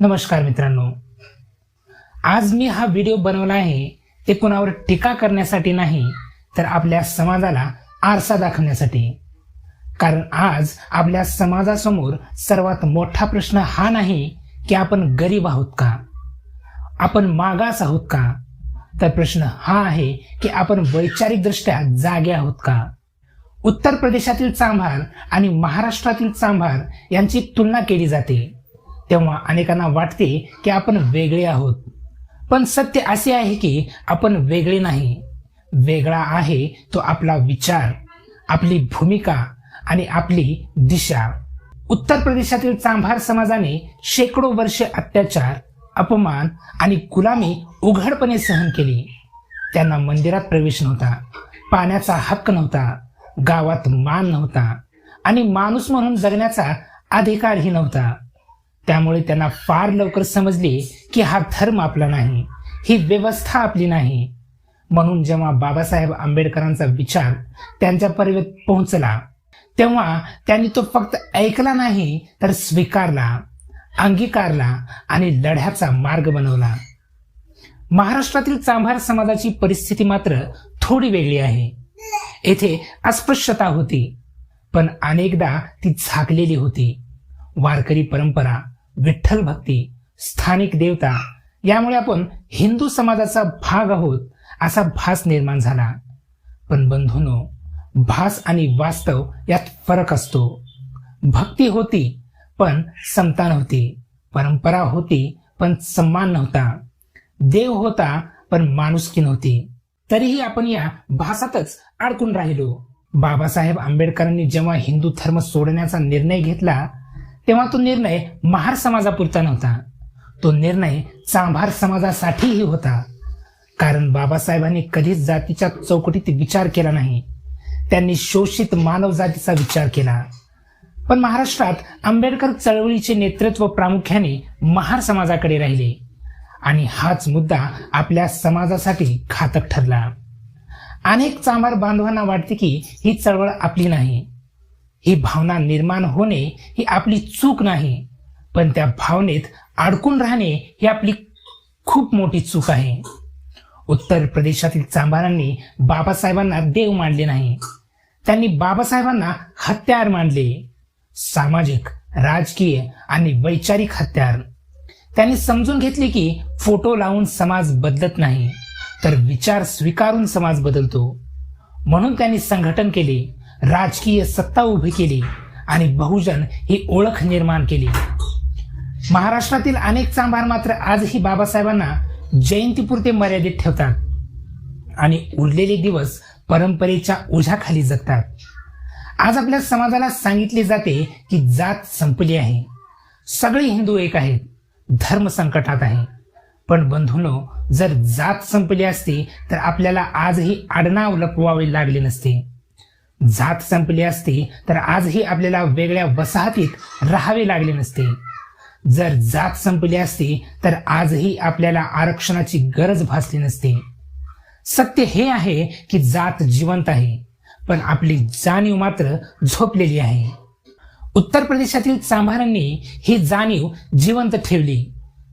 नमस्कार मित्रांनो. आज मी हा व्हिडिओ बनवला आहे ते कुणावर टीका करण्यासाठी नाही तर आपल्या समाजाला आरसा दाखवण्यासाठी. कारण आज आपल्या समाजासमोर सर्वात मोठा प्रश्न हा नाही की आपण गरीब आहोत का? आपण मागास आहोत का? तर प्रश्न हा आहे की आपण वैचारिकदृष्ट्या जागे आहोत का? उत्तर प्रदेशातील चांभार आणि महाराष्ट्रातील चांभार यांची तुलना केली जाते. तेव्हा अनेकांना वाटते की आपण वेगळे आहोत. पण सत्य असे आहे की आपण वेगळे नाही. वेगळा आहे तो आपला विचार आपली भूमिका आणि आपली दिशा. उत्तर प्रदेशातील चांभार समाजाने शेकडो वर्षे अत्याचार अपमान आणि गुलामी उघडपणे सहन केली. त्यांना मंदिरात प्रवेश नव्हता पाण्याचा हक्क नव्हता गावात मान नव्हता आणि माणूस म्हणून जगण्याचा अधिकारही नव्हता. त्यामुळे त्यांना फार लवकर समजले की हा धर्म आपला नाही ही व्यवस्था आपली नाही. म्हणून जेव्हा बाबासाहेब आंबेडकरांचा विचार त्यांच्यापर्यंत पोहोचला तेव्हा त्यांनी तो फक्त ऐकला नाही तर स्वीकारला अंगीकारला आणि लढ्याचा मार्ग बनवला. महाराष्ट्रातील चांभार समाजाची परिस्थिती मात्र थोडी वेगळी आहे. येथे अस्पृश्यता होती पण अनेकदा ती झाकलेली होती. वारकरी परंपरा विठ्ठल भक्ती स्थानिक देवता यामुळे आपण हिंदू समाजाचा भाग आहोत असा भास निर्माण झाला. पण बंधूनो भास आणि वास्तव यात फरक असतो. भक्ती होती पण संतान होती. परंपरा होती पण सन्मान नव्हता. देव होता पण माणुसकी नव्हती. तरीही आपण या भासातच अडकून राहिलो. बाबासाहेब आंबेडकरांनी जेव्हा हिंदू धर्म सोडण्याचा निर्णय घेतला तेव्हा तो निर्णय महार समाजापुरता नव्हता. तो निर्णय चांभार समाजासाठीही होता. कारण बाबासाहेबांनी कधीच जातीच्या चौकटीत विचार केला नाही. त्यांनी शोषित मानव जातीचा विचार केला. पण महाराष्ट्रात आंबेडकर चळवळीचे नेतृत्व प्रामुख्याने महार समाजाकडे राहिले. आणि हाच मुद्दा आपल्या समाजासाठी घातक ठरला. अनेक चांभार बांधवांना वाटते की ही चळवळ आपली नाही. ही भावना निर्माण होणे ही आपली चूक नाही पण त्या भावनेत अडकून राहणे ही आपली खूप मोठी चूक आहे. उत्तर प्रदेशातील चांभारांनी बाबासाहेबांना देव मानले नाही. त्यांनी बाबासाहेबांना हत्यार मानले. सामाजिक राजकीय आणि वैचारिक हत्यार. त्यांनी समजून घेतले की फोटो लावून समाज बदलत नाही तर विचार स्वीकारून समाज बदलतो. म्हणून त्यांनी संघटन केले. राजकीय सत्ता उभी केली आणि बहुजन ही ओळख निर्माण केली. महाराष्ट्रातील अनेक चांभार मात्र आजही बाबासाहेबांना जयंतीपुरते मर्यादित ठेवतात आणि उरलेले दिवस परंपरेच्या ओझ्याखाली जगतात. आज आपल्या समाजाला सांगितले जाते की जात संपली आहे. सगळे हिंदू एक आहेत. धर्म संकटात आहे. पण बंधूनो जर जात संपली असती तर आपल्याला आजही आडनाव लपवावे लागले नसते. जात संपली असती तर आजही आपल्याला वेगळ्या वसाहतीत राहावे लागले नसते. जर जात संपली असती तर आजही आपल्याला आरक्षणाची गरज भासली नसते. सत्य हे आहे की जात जिवंत आहे पण आपली जाणीव मात्र झोपलेली आहे. उत्तर प्रदेशातील चांभारांनी ही जाणीव जिवंत ठेवली.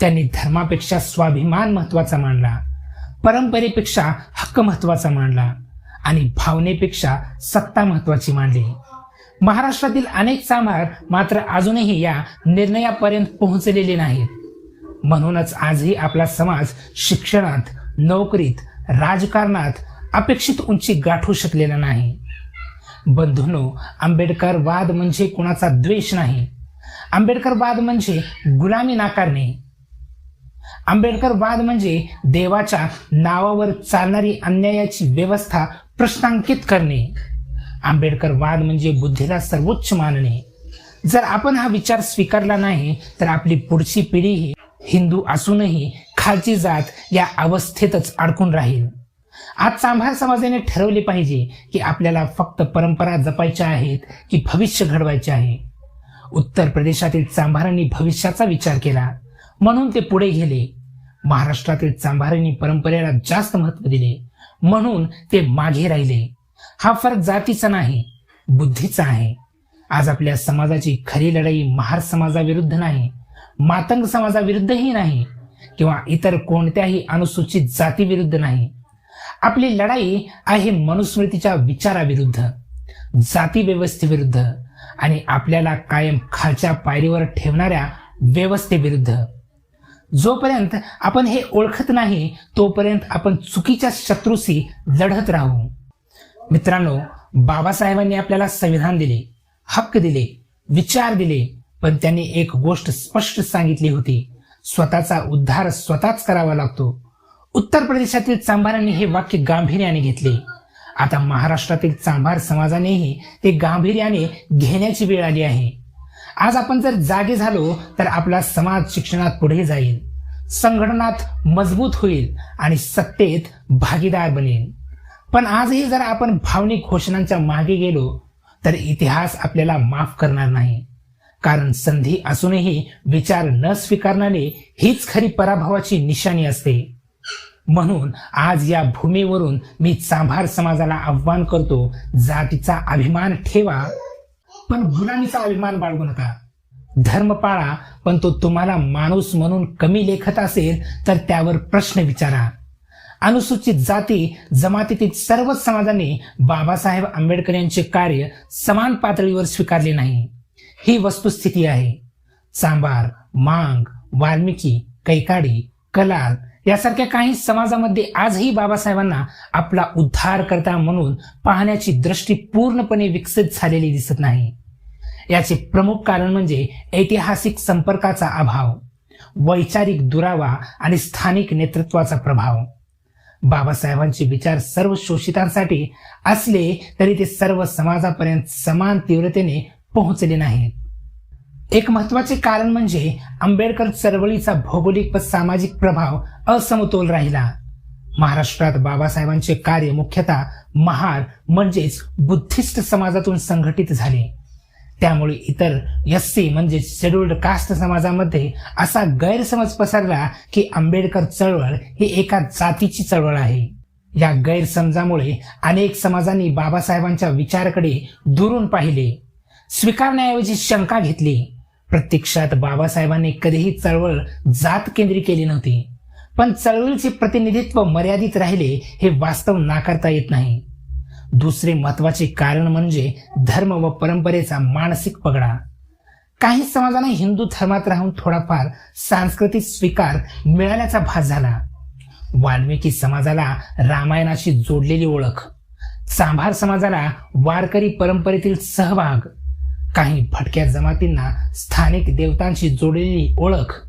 त्यांनी धर्मापेक्षा स्वाभिमान महत्त्वाचा मानला. परंपरेपेक्षा हक्क महत्त्वाचा मानला. आणि भावनेपेक्षा सत्ता महत्वाची मानली. महाराष्ट्रातील अनेक चांभार मात्र अजूनही या निर्णयापर्यंत पोहोचलेले नाहीत. म्हणूनच आजही आपला समाज शिक्षणात नोकरीत राजकारणात अपेक्षित उंची गाठू शकलेला नाही. बंधूनो आंबेडकर वाद म्हणजे कुणाचा द्वेष नाही. आंबेडकर वाद म्हणजे गुलामी नाकारणे. आंबेडकर वाद म्हणजे देवाच्या नावावर चालणारी अन्यायाची व्यवस्था प्रश्नांकित करणे. आंबेडकर वाद म्हणजे बुद्धीला सर्वोच्च मानणे. जर आपण हा विचार स्वीकारला नाही तर आपली पुढची पिढीही हिंदू असूनही खालची जात या अवस्थेतच अडकून राहील. आज चांभार समाजाने ठरवले पाहिजे की आपल्याला फक्त परंपरा जपायच्या आहेत की भविष्य घडवायचे आहे. उत्तर प्रदेशातील चांभारांनी भविष्याचा विचार केला. म्हणून ते पुढे गेले. महाराष्ट्रातील चांभारांनी परंपरेला जास्त महत्त्व दिले. म्हणून ते मागे राहिले. हा फरक जातीचा नाही बुद्धीचा आहे. आज आपल्या समाजाची खरी लढाई महार समाजाविरुद्ध नाही मातंग समाजाविरुद्धही नाही किंवा इतर कोणत्याही अनुसूचित जातीविरुद्ध नाही. आपली लढाई आहे मनुस्मृतीच्या विचाराविरुद्ध जाती व्यवस्थेविरुद्ध आणि आपल्याला कायम खालच्या पायरीवर ठेवणाऱ्या व्यवस्थेविरुद्ध. जोपर्यंत आपण हे ओळखत नाही तोपर्यंत आपण चुकीच्या शत्रूशी लढत राहू. मित्रांनो बाबासाहेबांनी आपल्याला संविधान दिले हक्क दिले विचार दिले पण त्यांनी एक गोष्ट स्पष्ट सांगितली होती. स्वतःचा उद्धार स्वतःच करावा लागतो. उत्तर प्रदेशातील चांभारांनी हे वाक्य गांभीर्याने घेतले. आता महाराष्ट्रातील चांभार समाजानेही ते गांभीर्याने घेण्याची वेळ आली आहे. आज आपण जर जागे झालो तर आपला समाज शिक्षणात पुढे जाईल संघटनात मजबूत होईल आणि सत्तेत भागीदार बनेल. पण आजही जर आपण भावनिक घोषणांच्या मागे गेलो तर इतिहास आपल्याला माफ करणार नाही. कारण संधी असूनही विचार न स्वीकारणारे हीच खरी पराभवाची निशाणी असते. म्हणून आज या भूमीवरून मी चांभार समाजाला आव्हान करतो जातीचा अभिमान ठेवा पण गुलामीचा अभिमान बाळगू नका. धर्म पाळा पण तो तुम्हाला माणूस म्हणून कमी लेखत असेल तर त्यावर प्रश्न विचारा. अनुसूचित जाती जमातीतील सर्वच समाजांनी बाबासाहेब आंबेडकर यांचे कार्य समान पातळीवर स्वीकारले नाही. ही वस्तुस्थिती आहे. सांबार मांग वाल्मिकी कैकाडी कलाल यासारख्या काही समाजामध्ये आजही बाबासाहेबांना आपला उद्धार करता म्हणून पाहण्याची दृष्टी पूर्णपणे विकसित झालेली दिसत नाही. याचे प्रमुख कारण म्हणजे ऐतिहासिक संपर्काचा अभाव वैचारिक दुरावा आणि स्थानिक नेतृत्वाचा प्रभाव. बाबासाहेबांचे विचार सर्व शोषितांसाठी असले तरी ते सर्व समाजापर्यंत समान तीव्रतेने पोहोचले नाहीत. एक महत्त्वाचे कारण म्हणजे आंबेडकर चळवळीचा भौगोलिक व सामाजिक प्रभाव असमतोल राहिला. महाराष्ट्रात बाबासाहेबांचे कार्य मुख्यतः महार म्हणजेच बुद्धिस्ट समाजातून संघटित झाले. त्यामुळे इतर यस्सी म्हणजे शेड्युल्ड कास्ट समाजामध्ये असा गैरसमज पसरला की आंबेडकर चळवळ ही एका जातीची चळवळ आहे. या गैरसमजामुळे अनेक समाजांनी बाबासाहेबांच्या विचाराकडे दुरून पाहिले. स्वीकारण्याऐवजी शंका घेतली. प्रत्यक्षात बाबासाहेबांनी कधीही चळवळ जात केंद्री केली नव्हती. पण चळवळीचे प्रतिनिधित्व मर्यादित राहिले हे वास्तव नाकारता येत नाही. दुसरे महत्त्वाचे कारण म्हणजे धर्म व परंपरेचा मानसिक पगडा. काही समाजांना हिंदू धर्मात राहून थोडाफार सांस्कृतिक स्वीकार मिळाल्याचा भास झाला. वाल्मिकी समाजाला रामायणाशी जोडलेली ओळख. सांभार समाजाला वारकरी परंपरेतील सहभाग. काही भटक्या जमातींना स्थानिक देवतांशी जोडलेली ओळख.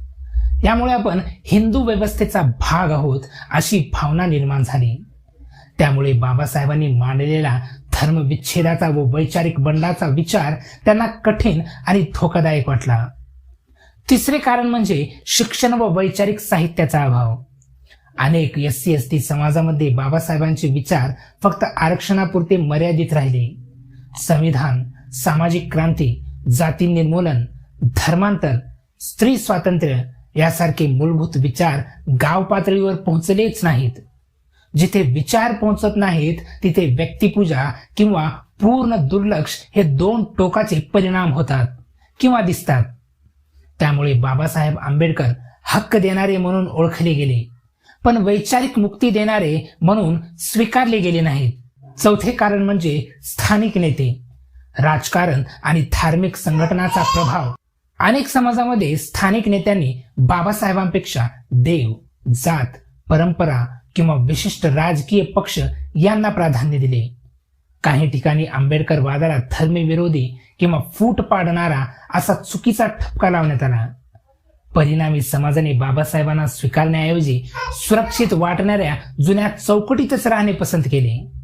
यामुळे आपण हिंदू व्यवस्थेचा भाग आहोत अशी भावना निर्माण झाली. त्यामुळे बाबासाहेबांनी मांडलेला धर्मविच्छेदाचा व वैचारिक बंडाचा विचार त्यांना कठीण आणि धोकादायक वाटला. तिसरे कारण म्हणजे शिक्षण व वैचारिक साहित्याचा अभाव. अनेक एस सी एस टी समाजामध्ये बाबासाहेबांचे विचार फक्त आरक्षणापुरते मर्यादित राहिले. संविधान सामाजिक क्रांती जाती निर्मूलन धर्मांतर स्त्री स्वातंत्र्य यासारखे मूलभूत विचार गाव पातळीवर पोहोचलेच नाहीत. जिथे विचार पोहोचत नाहीत तिथे व्यक्तिपूजा किंवा पूर्ण दुर्लक्ष हे दोन टोकाचे परिणाम होतात किंवा दिसतात. त्यामुळे बाबासाहेब आंबेडकर हक्क देणारे म्हणून ओळखले गेले पण वैचारिक मुक्ती देणारे म्हणून स्वीकारले गेले नाहीत. चौथे कारण म्हणजे स्थानिक नेते. राजकारण आणि धार्मिक संघटनाचा प्रभाव. अनेक समाजामध्ये स्थानिक नेत्यांनी बाबासाहेबांपेक्षा देव जात परंपरा किंवा विशिष्ट राजकीय पक्ष यांना प्राधान्य दिले. काही ठिकाणी आंबेडकर वादाला धर्मविरोधी किंवा फूट पाडणारा असा चुकीचा ठपका लावण्यात आला. परिणामी समाजाने बाबासाहेबांना स्वीकारण्याऐवजी सुरक्षित वाटणाऱ्या जुन्या चौकटीतच राहणे पसंत केले.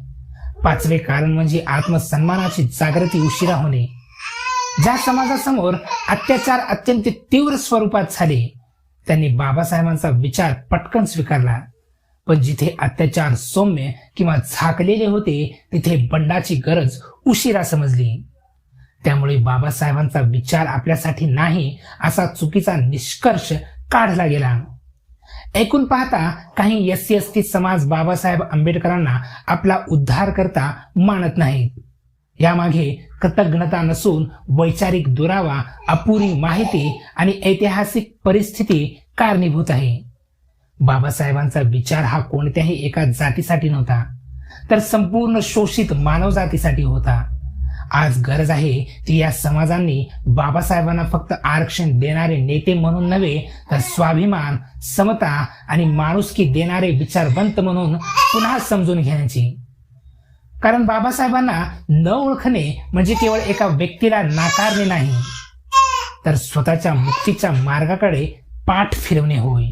पाचवे कारण म्हणजे आत्मसन्मानाची जागृती उशिरा होणे. ज्या समाजासमोर अत्याचार अत्यंत तीव्र स्वरूपात झाले त्यांनी बाबासाहेबांचा विचार पटकन स्वीकारला. पण जिथे अत्याचार सौम्य किंवा झाकलेले होते तिथे बंडाची गरज उशिरा समजली. त्यामुळे बाबासाहेबांचा विचार आपल्यासाठी नाही असा चुकीचा निष्कर्ष काढला गेला. ऐकून पाहता काही एस सी एस टी समाज बाबासाहेब आंबेडकरांना आपला उद्धार करता मानत नाहीत. यामागे कृतज्ञता नसून वैचारिक दुरावा अपुरी माहिती आणि ऐतिहासिक परिस्थिती कारणीभूत आहे. बाबासाहेबांचा विचार हा कोणत्याही एका जातीसाठी नव्हता तर संपूर्ण शोषित मानवजातीसाठी होता. आज गरज आहे ती या समाजांनी बाबासाहेबांना फक्त आरक्षण देणारे नेते म्हणून नव्हे तर स्वाभिमान समता आणि माणुसकी देणारे विचारवंत म्हणून पुन्हा समजून घेण्याची. कारण बाबासाहेबांना न ओळखणे म्हणजे केवळ एका व्यक्तीला नाकारणे नाही तर स्वतःच्या मुक्तीच्या मार्गाकडे पाठ फिरवणे होय.